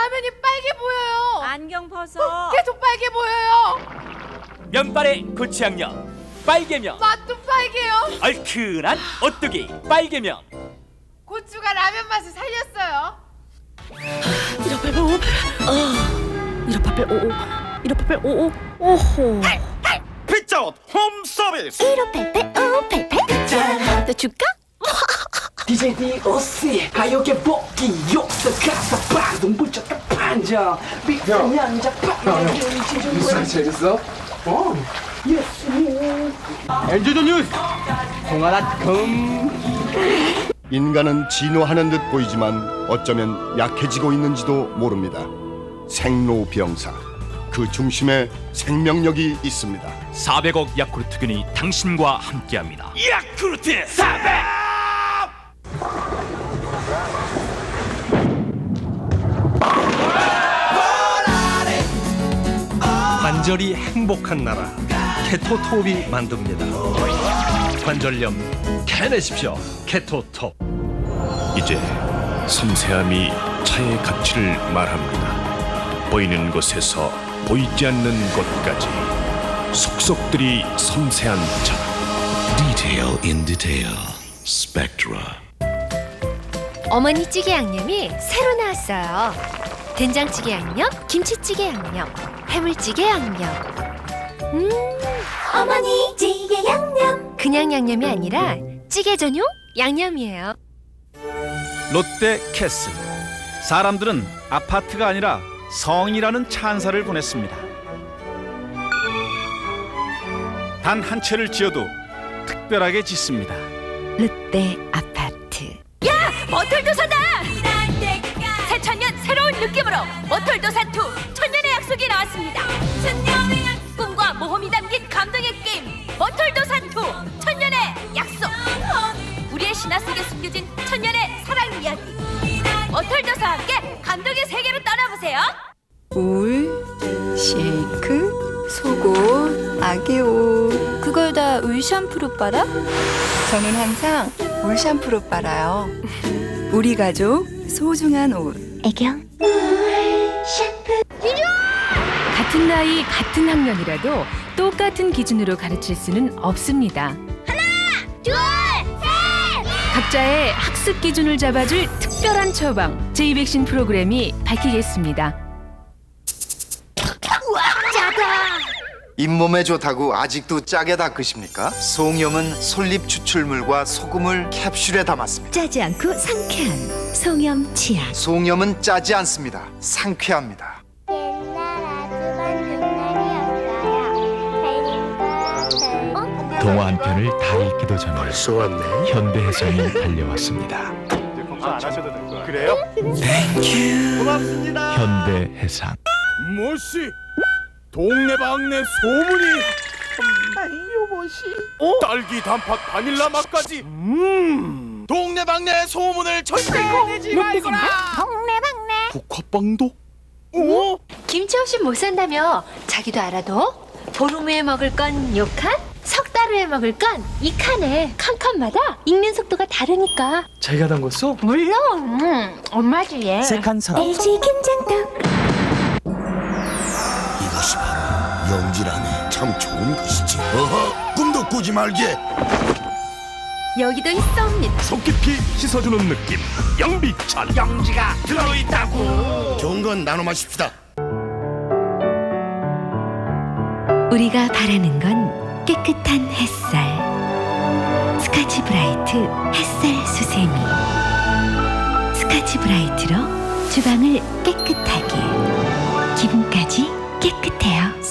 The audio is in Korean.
라면이 빨개 보여요. 안경 벗어. 계속 빨개 보여요. 면발의 고추양념 빨개면 맛도 빨개요. 얼큰한 오뚜기 빨개면 고추가 라면 맛을 살렸어요. 1588 오호. 피자헛 홈 서비스 1588또 줄까? DJ DOC 가요계 복귀 욕설 가사 반동 붙였다 판정. 비타면자 판정 뉴스가 재밌어? 어. 예수님. 엔조조 뉴스. 동아닷컴 인간은 진화하는 듯 보이지만 어쩌면 약해지고 있는지도 모릅니다. 생로병사. 그 중심에 생명력이 있습니다. 400억 야쿠르트균이 당신과 함께합니다. 야쿠르트 400 관절이 행복한 나라 케토톱이 만듭니다 관절염 캐내십시오 케토톱 이제 섬세함이 차의 가치를 말합니다. 보이는 곳에서 보이지 않는 곳까지 속속들이 섬세한 차. Detail in detail. Spectra. 어머니 찌개 양념이 새로 나왔어요. 된장찌개 양념, 김치찌개 양념, 해물찌개 양념. 음, 어머니 찌개 양념. 그냥 양념이 아니라 찌개 전용 양념이에요. 롯데 캐슬 사람들은 아파트가 아니라 성이라는 찬사를 보냈습니다 단 한 채를 지어도 특별하게 짓습니다 롯데 아파트. 머털도사다. 새천년 새로운 느낌으로 머털도사 2 신화 속에 숨겨진 천년의 사랑 이야기. 머털도사와 함께 감동의 세계로 떠나보세요. 울, 실크, 속옷, 아기 옷. 그걸 다 울 샴푸로 빨아? 저는 항상 울 샴푸로 빨아요. 우리 가족 소중한 옷. 애경. 같은 나이, 같은 학년이라도 똑같은 기준으로 가르칠 수는 없습니다. 둘, 각자의 학습 기준을 잡아줄 특별한 처방 제이백신 프로그램이 밝히겠습니다. 잇몸에 좋다고 아직도 짜게 닦으십니까? 송염은 솔잎 추출물과 소금을 캡슐에 담았습니다. 짜지 않고 상쾌한 송염 치약. 송염은 짜지 않습니다. 상쾌합니다. 동화 한 편을 다 읽기도 전에 벌써 왔네. 현대 해성이 달려왔습니다. 검사 안 하셔도 될 거예요. 그래요? 고맙습니다. 현대 해상. 뭐시 동네방네 소문이 딸기 단팥 바닐라 맛까지. 음 동네방네 소문을 절대 내지 말거라. 국화빵도? 오 김치 없이 못 산다며 자기도 알아도 보름 후에 먹을 건 요 칸, 후에 먹을 건 이 칸에 칸 칸마다 익는 속도가 다르니까 자기가 담궜어? 물론 음, 엄마 주에 색한 사람 LG 김장떡 이것이 바로 영지라네. 참 좋은 것이지. 어허, 꿈도 꾸지 말게. 여기도 있어옵니다 속 깊이 씻어주는 느낌. 영비찬. 영지가 들어있다고 좋은 건 나눠 마십시다. 우리가 바라는 건 깨끗한 햇살. 스카치 브라이트 햇살 수세미. 스카치 브라이트로 주방을 깨끗하게. 기분까지 깨끗해요